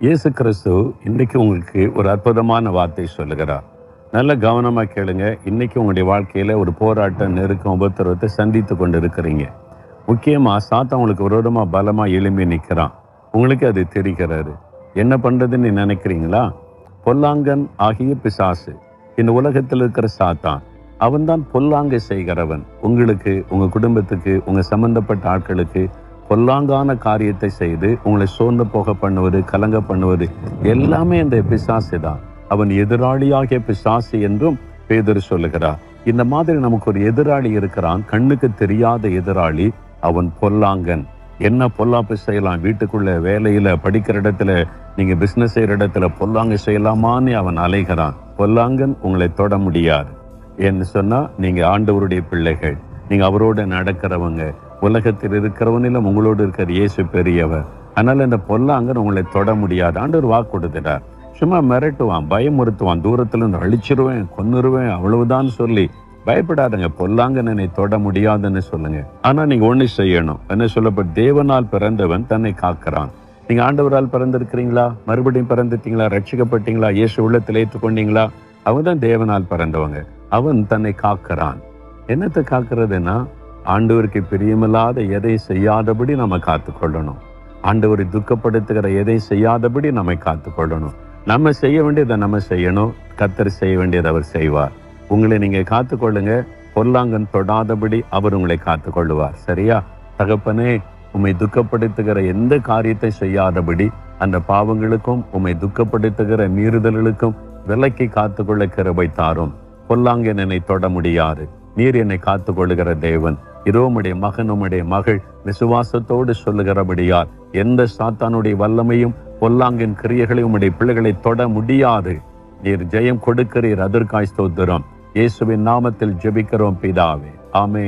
இயேசு கிறிஸ்து இன்னைக்கு உங்களுக்கு ஒரு அற்புதமான வார்த்தை சொல்லுகிறார். நல்ல கவனமாக கேளுங்க. இன்னைக்கு உங்களுடைய வாழ்க்கையில் ஒரு போராட்டம் நெருக்கம் உபத்திரவத்தை சந்தித்து கொண்டு இருக்கிறீங்க முக்கியமாக சாத்தா உங்களுக்கு விரோதமாக பலமாக எழும்பி நிற்கிறான். உங்களுக்கு அது தெரிகிறாரு. என்ன பண்ணுறதுன்னு நினைக்கிறீங்களா? பொல்லாங்கன் ஆகிய பிசாசு இந்த உலகத்தில் இருக்கிற சாத்தான் அவன்தான் பொல்லாங்கை செய்கிறவன். உங்களுக்கு உங்கள் குடும்பத்துக்கு உங்கள் சம்பந்தப்பட்ட ஆட்களுக்கு பொல்லாங்கான காரியத்தை செய்து உங்களை சோர்ந்து போக பண்ணுவது கலங்க பண்ணுவது எல்லாமே இந்த பிசாசு தான். அவன் எதிராளியாகிய பிசாசு என்றும் பேதர் சொல்லுகிறார். இந்த மாதிரி நமக்கு ஒரு எதிராளி இருக்கிறான். கண்ணுக்கு தெரியாத எதிராளி அவன் பொல்லாங்கன். என்ன பொல்லாப்பு செய்யலாம்? வீட்டுக்குள்ள வேலையில படிக்கிற இடத்துல நீங்க பிசினஸ் செய்யற இடத்துல பொல்லாங்க செய்யலாமான்னு அவன் அலைகிறான். பொல்லாங்கன் உங்களை தொட முடியாது. என்று சொன்னா நீங்க ஆண்டவருடைய பிள்ளைகள். நீங்க அவரோட நடக்கிறவங்க. உலகத்தில் இருக்கிறவனிலும் உங்களோடு இருக்கிற இயேசு பெரியவர். அதனால இந்த பொல்லாங்கன் உங்களை தொட முடியாது. ஆண்டவர் வாக்கு கொடுத்துட்டார். சும்மா மிரட்டுவான் பயமுறுத்துவான் தூரத்துல இருந்து அழிச்சிருவேன் கொன்னுருவேன் அவ்வளவுதான் சொல்லி பயப்படாதங்க. பொல்லாங்கன்னு என்னை தொட முடியாதுன்னு சொல்லுங்க. ஆனா நீங்க ஒண்ணு செய்யணும். என்ன சொல்லப்பட்ட தேவனால் பிறந்தவன் தன்னை காக்கிறான். நீங்க ஆண்டவரால் பிறந்திருக்கிறீங்களா? மறுபடியும் பிறந்துட்டீங்களா? ரட்சிக்கப்பட்டீங்களா? இயேசு உள்ளத்தில் ஏற்றுக்கொண்டீங்களா? அவன் தான் தேவனால் பிறந்தவங்க. அவன் தன்னை காக்கிறான். என்னத்தை காக்கிறதுனா ஆண்டவருக்கு பிரியமில்லாத எதை செய்யாதபடி நம்ம காத்துக்கொள்ளணும். ஆண்டவரை துக்கப்படுத்துகிற எதை செய்யாதபடி நம்மை காத்துக்கொள்ளணும். நம்ம செய்ய வேண்டியதை நம்ம செய்யணும். கத்தர் செய்ய வேண்டியதை அவர் செய்வார். உங்களை நீங்க காத்துக்கொள்ளுங்க. பொல்லாங்கன் தொடாதபடி அவர் உங்களை காத்துக்கொள்ளுவார். சரியா? தகப்பனே உம்மை துக்கப்படுத்துகிற எந்த காரியத்தை செய்யாதபடி அந்த பாவங்களுக்கும் உம்மை துக்கப்படுத்துகிற மீறுதல்களுக்கும் விலக்கி காத்துக்கொள்ள கிருபை தாரும். பொல்லாங்கன் என்னை தொட முடியாது. நீர் என்னை காத்துக்கொள்ளுகிற தேவன். இதோ உம்முடைய மகன் உம்முடைய மகள் விசுவாசத்தோடு சொல்லுகிறபடியார் எந்த சாத்தானுடைய வல்லமையும் பொல்லாங்கின் கிரியைகளை உம்முடைய பிள்ளைகளை தொட முடியாது. நீர் ஜெயம் கொடுக்கிறீர். அதற்காய் ஸ்தோத்திரம். இயேசுவின் நாமத்தில் ஜெபிக்கிறோம் பிதாவே. ஆமேன்.